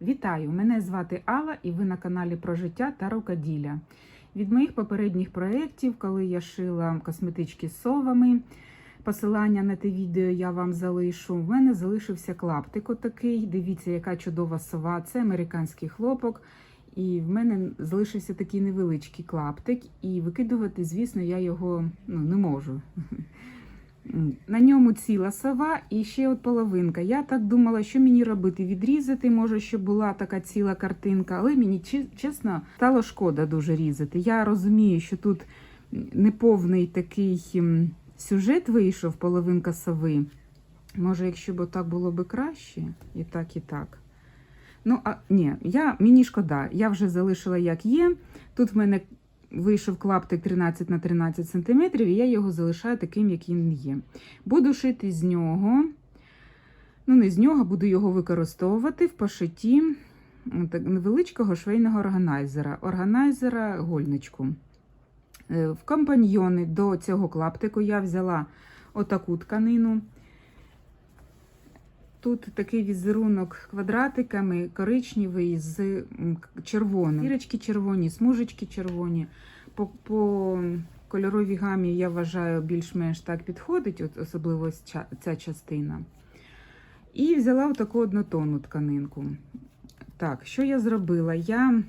Вітаю! Мене звати Алла і ви на каналі про життя та рукоділля. Від моїх попередніх проєктів, коли я шила косметички з совами, посилання на те відео я вам залишу. В мене залишився клаптик отакий. Дивіться, яка чудова сова. Це американський хлопок. І в мене залишився такий невеличкий клаптик, і викидувати, звісно, я його ну, не можу. На ньому ціла сова і ще от половинка. Я так думала, що мені робити, відрізати, може, щоб була така ціла картинка, але мені чесно стало шкода дуже різати. Я розумію, що тут неповний такий сюжет вийшов, половинка сови. Може, якщо б так було б краще, і так, і так. Ну, а ні, я, мені шкода, я вже залишила як є. Тут в мене вийшов клаптик 13 на 13 см, і я його залишаю таким, яким він є. Буду шити з нього, ну, не з нього, буду його використовувати в так, невеличкого швейного органайзера, органайзера гольничку. Е, В компаньйони до цього клаптику я взяла отаку тканину. Тут такий візерунок квадратиками, коричневий з червоним. Дірочки червоні, смужечки червоні. По, по кольоровій гамі, я вважаю, більш-менш так підходить, от особливо ця частина. І взяла таку однотонну тканинку. Так, що я зробила? Я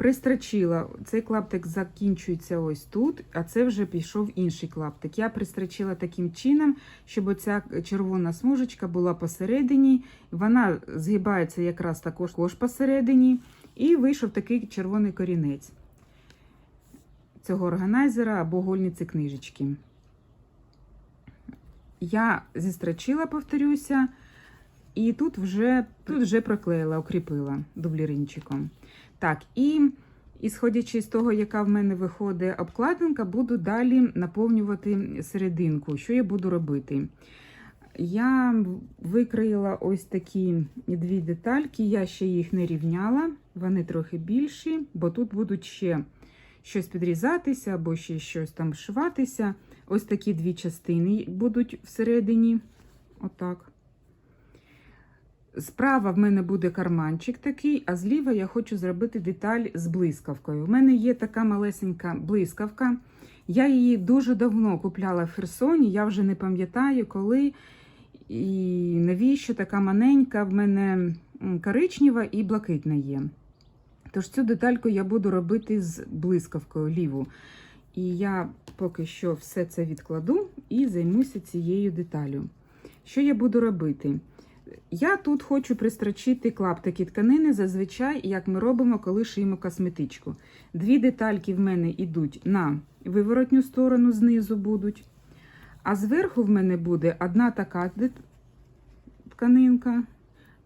пристрочила, цей клаптик закінчується ось тут, а це вже пішов інший клаптик. Я пристрочила таким чином, щоб оця червона смужечка була посередині, вона згибається якраз також посередині, і вийшов такий червоний корінець цього органайзера або гольниці книжечки. Я зістрочила, повторюся, і тут вже, тут вже проклеїла, укріпила дубліринчиком. Так, і ісходячи з того, яка в мене виходить обкладинка, буду далі наповнювати серединку. Що я буду робити? Я викроїла ось такі дві детальки, я ще їх не рівняла, вони трохи більші, бо тут будуть ще щось підрізатися або ще щось там шиватися. Ось такі дві частини будуть всередині. Отак. Справа в мене буде карманчик такий, а зліва я хочу зробити деталь з блискавкою. У мене є така малесенька блискавка. Я її дуже давно купляла в Херсоні, я вже не пам'ятаю, коли і навіщо така маленька в мене коричнева і блакитна є. Тож цю детальку я буду робити з блискавкою ліву. І я поки що все це відкладу і займуся цією деталю. Що я буду робити? Я тут хочу пристрочити клаптики тканини, зазвичай, як ми робимо, коли шиємо косметичку. Дві детальки в мене йдуть на виворотню сторону, знизу будуть. А зверху в мене буде одна така тканинка,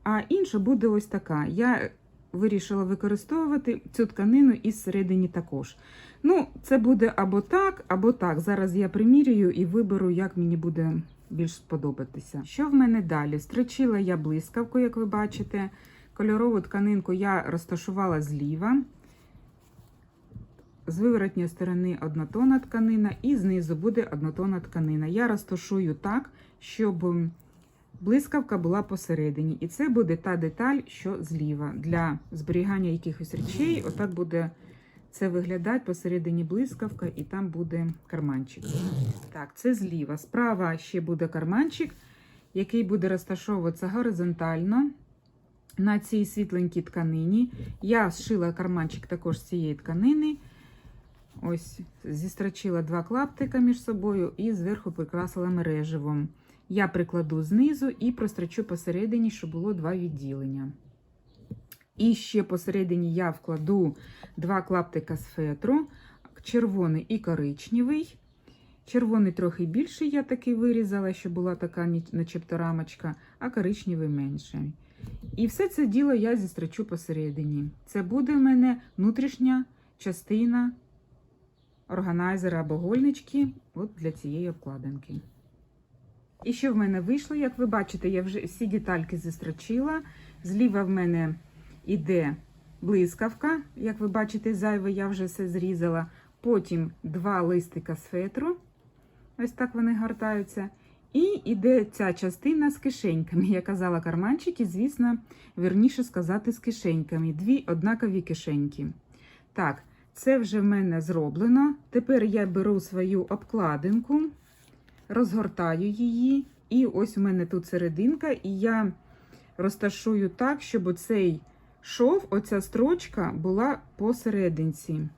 а інша буде ось така. Я вирішила використовувати цю тканину і зсередині також. Ну, це буде або так, або так. Зараз я примірюю і виберу, як мені буде більш сподобатися. Що в мене далі? Строчила я блискавку, як ви бачите. Кольорову тканинку я розташувала зліва. З виворотньої сторони однотонна тканина, і знизу буде однотонна тканина. Я розташую так, щоб блискавка була посередині. І це буде та деталь, що зліва. Для зберігання якихось речей, отак буде це виглядати посередині блискавка, і там буде карманчик. Так, це зліва. Справа ще буде карманчик, який буде розташовуватися горизонтально на цій світленькій тканині. Я зшила карманчик також з цієї тканини. Ось, зістрочила два клаптика між собою і зверху прикрасила мереживом. Я прикладу знизу і прострочу посередині, щоб було два відділення. І ще посередині я вкладу два клаптика з фетру, червоний і коричневий. Червоний трохи більший, я такий вирізала, щоб була така начебто рамочка, а коричневий менший. І все це діло я зістрочу посередині. Це буде в мене внутрішня частина органайзера або гольнички от для цієї обкладинки. І що в мене вийшло, як ви бачите, я вже всі детальки зістрочила. Зліва в мене іде блискавка. Як ви бачите, зайве я вже все зрізала. Потім два листика з фетру. Ось так вони гортаються. І іде ця частина з кишеньками. Я казала карманчики, звісно, вірніше сказати з кишеньками. Дві однакові кишеньки. Так, це вже в мене зроблено. Тепер я беру свою обкладинку, розгортаю її. І ось у мене тут серединка, і я розташую так, щоб оцей шов, оця строчка була посерединці.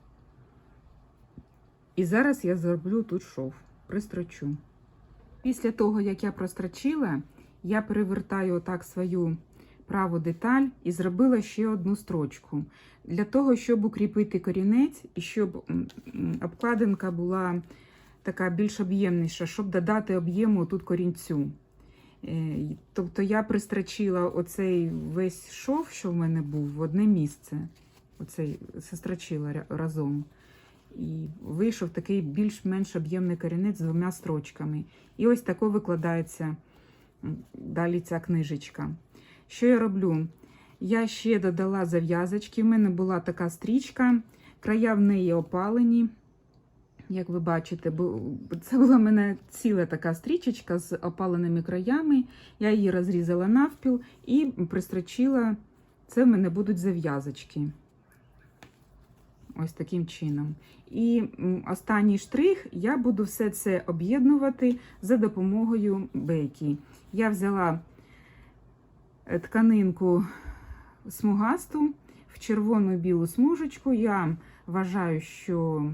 І зараз я зроблю тут шов, пристрочу. Після того, як я прострочила, я перевертаю отак свою праву деталь і зробила ще одну строчку. Для того, щоб укріпити корінець і щоб обкладинка була така більш об'ємніша, щоб додати об'єму тут корінцю. Е, Тобто я пристрочила оцей весь шов, що в мене був, в одне місце. Оцей сестрочила ря- разом. І вийшов такий більш-менш об'ємний корінець з двома строчками. І ось тако викладається далі ця книжечка. Що я роблю? Я ще додала зав'язочки. В мене була така стрічка, края в неї опалені. Як ви бачите, бу- це була в мене ціла така стрічечка з опаленими краями. Я її розрізала навпіл і пристрочила. Це в мене будуть зав'язочки. Ось таким чином. І останній штрих я буду все це об'єднувати за допомогою бейки. Я взяла е, тканинку смугасту в червону білу смужечку. Я вважаю, що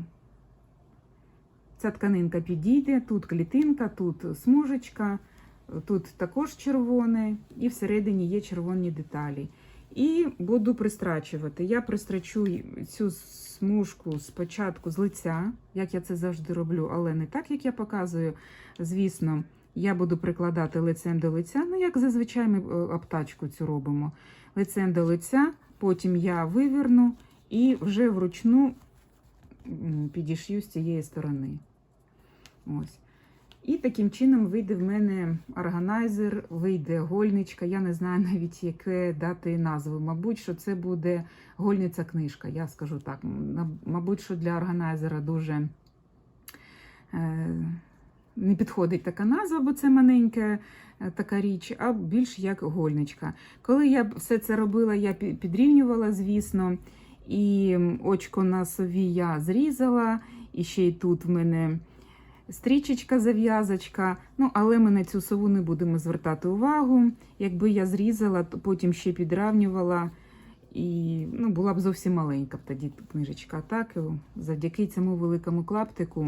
ця тканинка підійде. Тут клітинка, тут смужечка, тут також червоне, і всередині є червоні деталі. І буду пристрачувати. Я пристрачу цю смужку спочатку з лиця, як я це завжди роблю, але не так, як я показую. Звісно, я буду прикладати лицем до лиця, ну як зазвичай ми е, обтачку цю робимо. Лицем до лиця, потім я виверну і вже вручну м, підішью з цієї сторони. Ось. І таким чином вийде в мене органайзер, вийде гольничка. Я не знаю навіть, яке дати назву. Мабуть, що це буде гольниця книжка. Я скажу так. Мабуть, що для органайзера дуже е, не підходить така назва, бо це маленька е, така річ, а більш як гольничка. Коли я все це робила, я підрівнювала, звісно, і очко на сові я зрізала, і ще й тут в мене стрічечка, зав'язочка. Ну, але ми на цю сову не будемо звертати увагу. Якби я зрізала, то потім ще підравнювала. І ну, була б зовсім маленька тоді книжечка. Так, завдяки цьому великому клаптику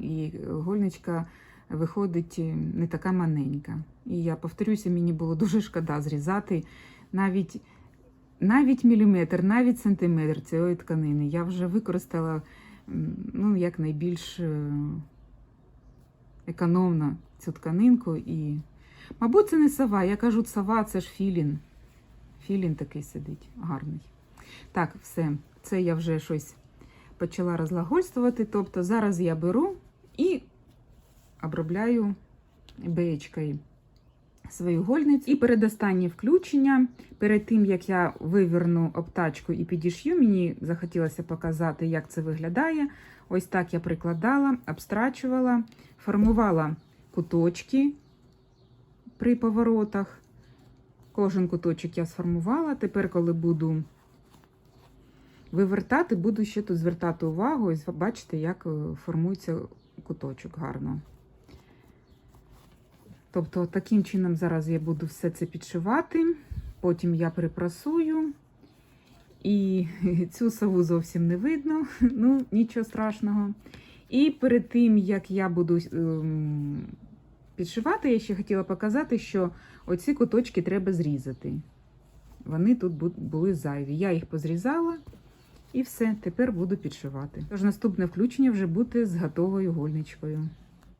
і гольничка виходить е, не така маленька. І я повторюся, мені було дуже шкода зрізати навіть, навіть міліметр, навіть сантиметр цієї тканини. Я вже використала ну, як найбільш е, економно цю тканинку. І, мабуть, це не сова. Я кажу, сова це ж філін. Філін такий сидить, гарний. Так, все, це я вже щось почала розлагольствувати. Тобто зараз я беру і обробляю беєчкою свою гольницю. І передостаннє включення. Перед тим, як я виверну обтачку і підішью, мені захотілося показати, як це виглядає. Ось так я прикладала, обстрачувала, формувала куточки при поворотах. Кожен куточок я сформувала. Тепер, коли буду вивертати, буду ще тут звертати увагу. Ось бачите, як е, формується куточок гарно. Тобто, таким чином зараз я буду все це підшивати, потім я припрасую. І цю сову зовсім не видно, ну нічого страшного. І перед тим, як я буду ем, підшивати, я ще хотіла показати, що оці куточки треба зрізати. Вони тут були зайві. Я їх позрізала і все, тепер буду підшивати. Тож наступне включення вже буде з готовою гольничкою.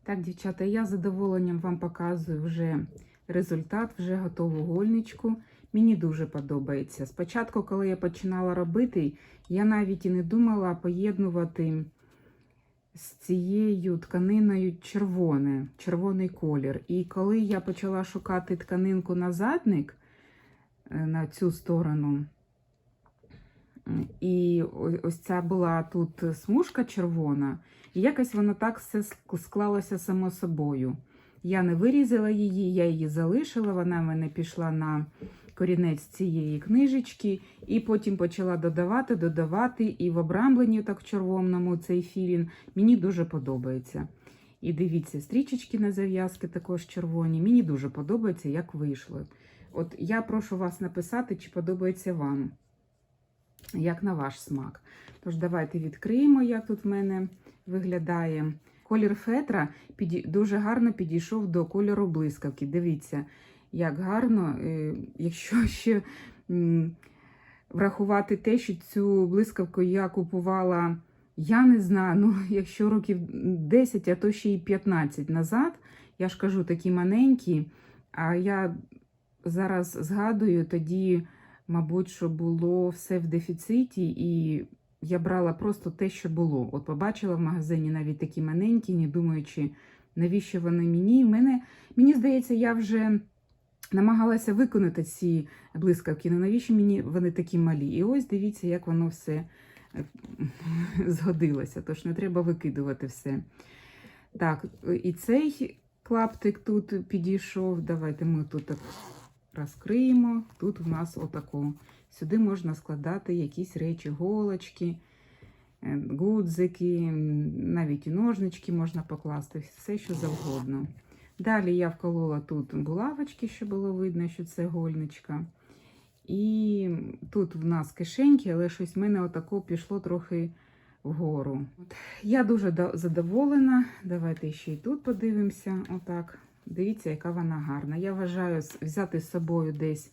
Так, дівчата, я з задоволенням вам показую вже результат, вже готову гольничку. Мені дуже подобається. Спочатку, коли я починала робити, я навіть і не думала поєднувати з цією тканиною червоне, червоний колір. І коли я почала шукати тканинку на задник е, на цю сторону, І ось ця була тут смужка червона, і якось воно так все склалося само собою. Я не вирізала її, я її залишила, вона в мене пішла на корінець цієї книжечки, і потім почала додавати, додавати, і в обрамленні так червоному цей філін мені дуже подобається. І дивіться, стрічечки на зав'язки також червоні. Мені дуже подобається, як вийшло. От я прошу вас написати, чи подобається вам, як на ваш смак. Тож давайте відкриємо, як тут в мене виглядає. Колір фетра дуже гарно підійшов до кольору блискавки. Дивіться, як гарно, е, якщо ще врахувати те, що цю блискавку я купувала, я не знаю, ну, якщо років 10, а то ще й 15 назад, я ж кажу, такі маленькі, а я зараз згадую, тоді, мабуть, що було все в дефіциті, і я брала просто те, що було. От побачила в магазині навіть такі маленькі, не думаючи, навіщо вони мені. Мене, мені здається, я вже намагалася виконати ці блискавки. Ну навіщо мені вони такі малі? І ось дивіться, як воно все е, згодилося. Тож не треба викидувати все. Так, і цей клаптик тут підійшов. Давайте ми тут так розкриємо. Тут у нас отако. Сюди можна складати якісь речі, голочки, е, гудзики, навіть ножнички можна покласти, все що завгодно. Далі я вколола тут булавочки, щоб було видно, що це гольничка. І тут в нас кишеньки, але щось в мене отако пішло трохи вгору. От. Я дуже задоволена. Давайте ще й тут подивимося. Отак. Дивіться, яка вона гарна. Я вважаю взяти з собою десь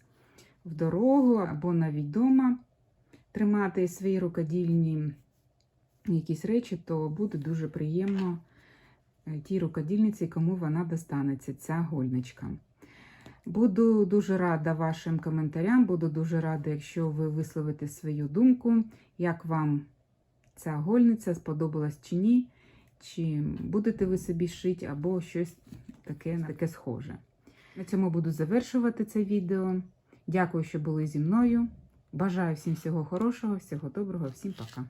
в дорогу або навіть вдома тримати свої рукодільні якісь речі, то буде дуже приємно е, тій рукодільниці, кому вона достанеться, ця гольничка. Буду дуже рада вашим коментарям, буду дуже рада, якщо ви висловите свою думку, як вам ця гольниця сподобалась чи ні, чи будете ви собі шити або щось таке, таке схоже. На цьому буду завершувати це відео. Дякую, що були зі мною. Бажаю всім всього хорошого, всього доброго, всім пока.